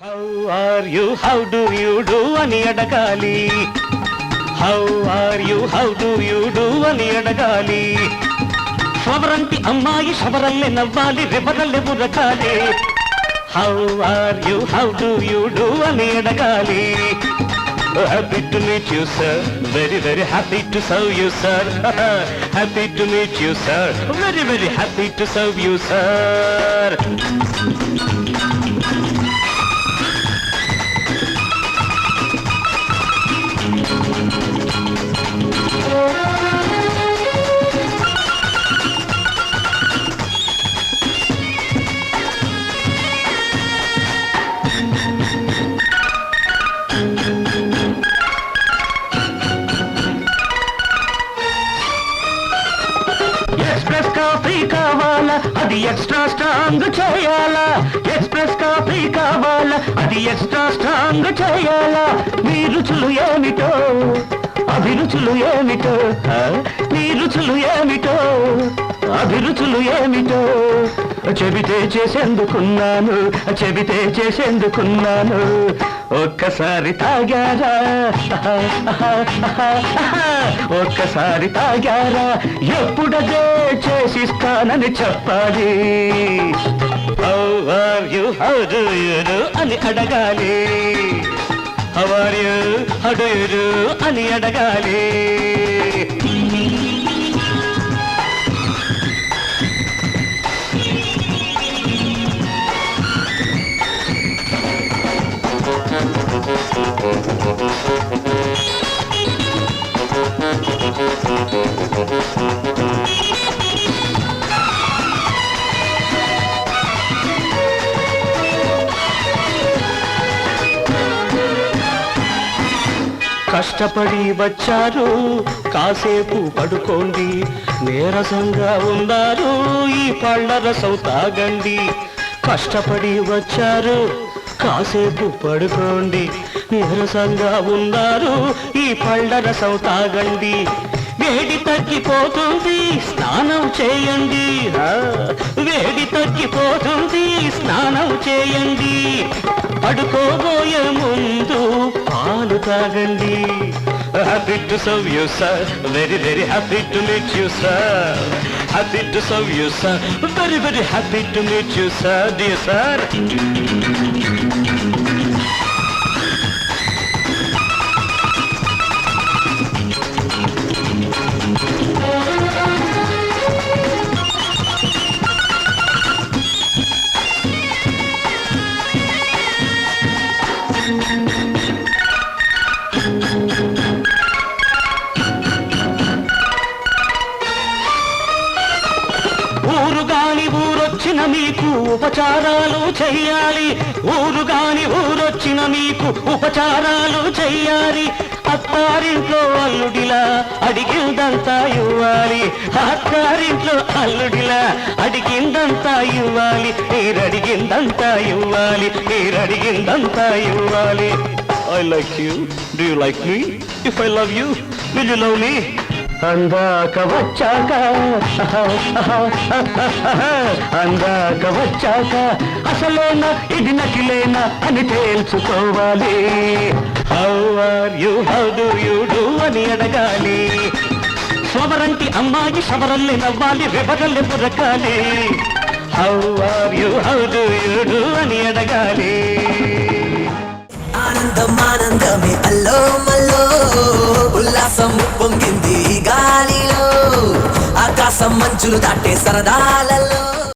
How are you how do you do అని అడగాలి. How are you how do you do అని అడగాలి. శవరంటి అమ్మాయి శవరల్లే నవ్వాలి రెవరల్లే బురకాలి how are you how do you do అని అడగాలి. Happy to meet you sir very very happy to serve you sir happy to meet you sir very very happy to serve you sir అది extra strong చేయాలా? Express coffee కావాలా? అది extra strong చేయాలా? మీ రుచులు ఏమిటో? అభిరుచులు ఏమిటో? మీ రుచులు ఏమిటో? అభిరుచులు ఏమిటో? చెబితే చేసేందుకున్నాను చెబితే చేసేందుకున్నాను. ఒక్కసారి తాగారా? ఒక్కసారి తాగారా? ఎప్పుడదే చేసిస్తానని చెప్పాలి. How are you? How do you అని అడగాలి. How are you? అని అడగాలి. కష్టపడి వచ్చారు కాసేపు పడుకోండి నీరసంగా ఉన్నారు ఈ పళ్ళ రసం తాగండి. కష్టపడి వచ్చారు కాసేపు పడుకోండి. నీరసంగా ఉన్నారు. ఈ పళ్ళ రసం తాగండి. వేడి తగ్గిపోతుంది. స్నానం చేయండి. వేడి తగ్గిపోతుంది. స్నానం చేయండి. పడుకోబోయే ముందు పాలు తాగండి. Happy to serve you sir very very happy to meet you sir happy to serve you sir very very happy to meet you sir dear sir ఊరు గాని ఊరొచ్చిన మీకు ఉపచారాలు చెయ్యాలి. ఊరు గాని ఊరొచ్చిన మీకు ఉపచారాలు చెయ్యాలి. అత్తారింట్లో అల్లుడిలా అడిగిందంతా ఇవ్వాలి. అత్తారింట్లో అల్లుడిలా అడిగిందంతా ఇవ్వాలి. మీరడిగిందంతా ఇవ్వాలి. మీరడిగిందంతా ఇవ్వాలి. I like you do you like me if I love you will you love me అందాక వచ్చాక అందాక వచ్చాక అసలేనా ఇది నకిలేనా అని తేల్చుకోవాలి. How are you how do you do అని అడగాలి. శవరంటి అమ్మాయి శవరల్లి నవ్వాలి రెవరల్లి పురకాలి how are you how do you do అని అడగాలి. ఆనందం ఆనందమే అల్లో ఆకాశం మంచులు దాటే సరదాలలో.